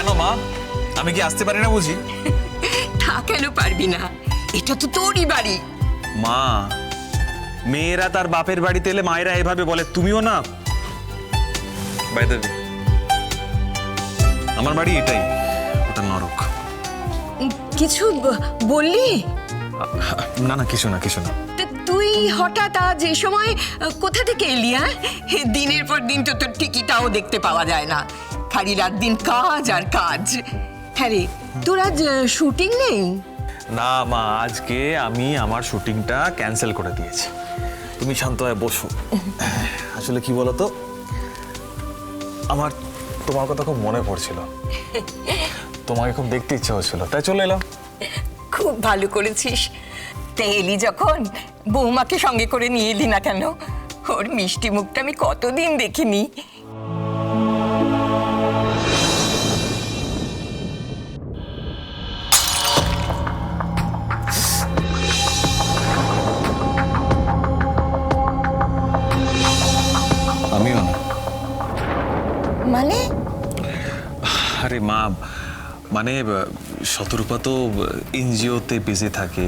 আমি কি আসতে পারি না বুঝি? তা কেন পারবি না? এটা তো তোরই বাড়ি। মা মেয়েরা তার বাপের বাড়িতে এলে মায়েরা এভাবে বলে তুমিও না? বাই দ্য আমার বাড়ি এটাই ওটা নরক। কিছু বললি? না না কিছু না কিছু না। তুই হঠাৎ আজ এই সময় কোথা থেকে এলি হ্যাঁ? দিনের পর দিন তো তোর টিকিটাও দেখতে পাওয়া যায় না। খালি রাত দিন কাজ আর কাজ। হ্যাঁ রে তোর আজ শুটিং নেই? না মা আজকে আমি আমার শুটিংটা ক্যান্সেল করে দিয়েছি। তুমি শান্ত হয়ে বসো। আসলে কি বলতো? আমার তোমার কথা খুব মনে পড়ছিল। তোমাকে খুব দেখতে ইচ্ছা হচ্ছিল। তাই চলে এলাম। খুব ভালো করেছিস। তা এলি যখন বৌমাকে সঙ্গে করে নিয়ে এলি না কেন? ওর মিষ্টি মুখটা আমি কতদিন দেখিনি। আমিও। না মানে? আরে মা মানে শতরূপা তো এনজিওতে বিজি থাকে।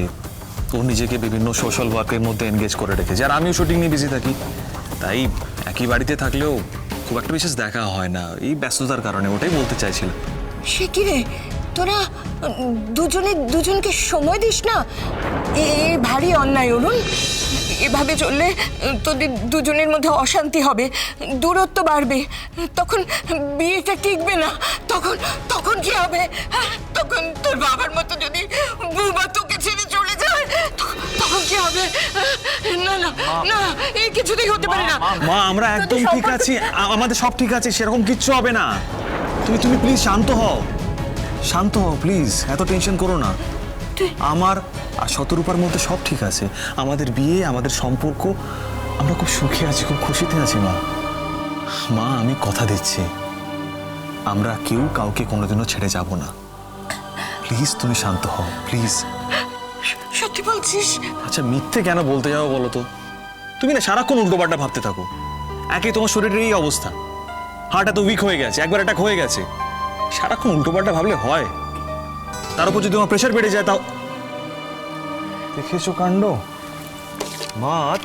ও নিজেকে বিভিন্ন সোশ্যাল ওয়ার্কের মধ্যে এনগেজ করে রেখেছে। আর আমিও শুটিং নিয়ে বিজি থাকি। তাই একই বাড়িতে থাকলেও খুব একটা বিশেষ দেখা হয় না। এই ব্যস্ততার কারণে ওটাই বলতে চাইছিলাম। সে কি রে? তোরা দুজনে দুজনকে সময় দিস না? এ ভারী অন্যায় অরুণ। এভাবে চললে তোদের দুজনের মধ্যে অশান্তি হবে দূরত্ব বাড়বে। তখন বিয়েটা টিকবে না তখন তখন কি হবে? হ্যাঁ, তখন তোর বাবার মতো যদি বুবা তোকে ছেড়ে চলে যায় তখন- তখন কি হবে? না না না এই কিছুতেই হতে পারে না। মা আমরা একদম ঠিক আছি আমাদের সব ঠিক আছে সেরকম কিচ্ছু হবে না। তুমি তুমি প্লিজ শান্ত হও। শান্ত হও প্লিজ এত টেনশন করো না। আমার আর শতরূপার মধ্যে সব ঠিক আছে। আমাদের বিয়ে আমাদের সম্পর্ক আমরা খুব সুখে আছি খুব খুশিতে আছি মা। মা আমি কথা দিচ্ছি। আমরা কেউ কাউকে কোনোদিনও ছেড়ে যাব না। প্লিজ তুমি শান্ত হও প্লিজ। সত্যি বলছিস? আচ্ছা মিথ্যে কেন বলতে যাও বলো তো? তুমি না সারাক্ষণ উল্টোপাল্টা ভাবতে থাকো। একে তোমার শরীরের এই অবস্থা হার্ট এত উইক হয়ে গেছে একবার অ্যাটাক হয়ে গেছে। সারাক্ষণ উল্টোপাল্টা ভাবলে হয়। তার উপর যদি তোমার প্রেশার বেড়ে যায় তাও দেখেছ কাণ্ড? মা,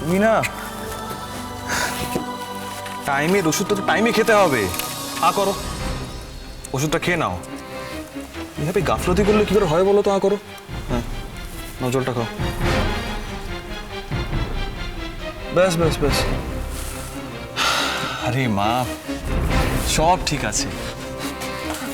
তুমি না টাইমের ওষুধটা তো টাইমে খেতে হবে। আ, করো। ওষুধটা খেয়ে নাও। এভাবে গাফলতি করলে কি করে হয় বলো তো, আ, করো। হ্যাঁ নাও খাও। ব্যাস ব্যাস ব্যাস। আরে মা, সব ঠিক আছে।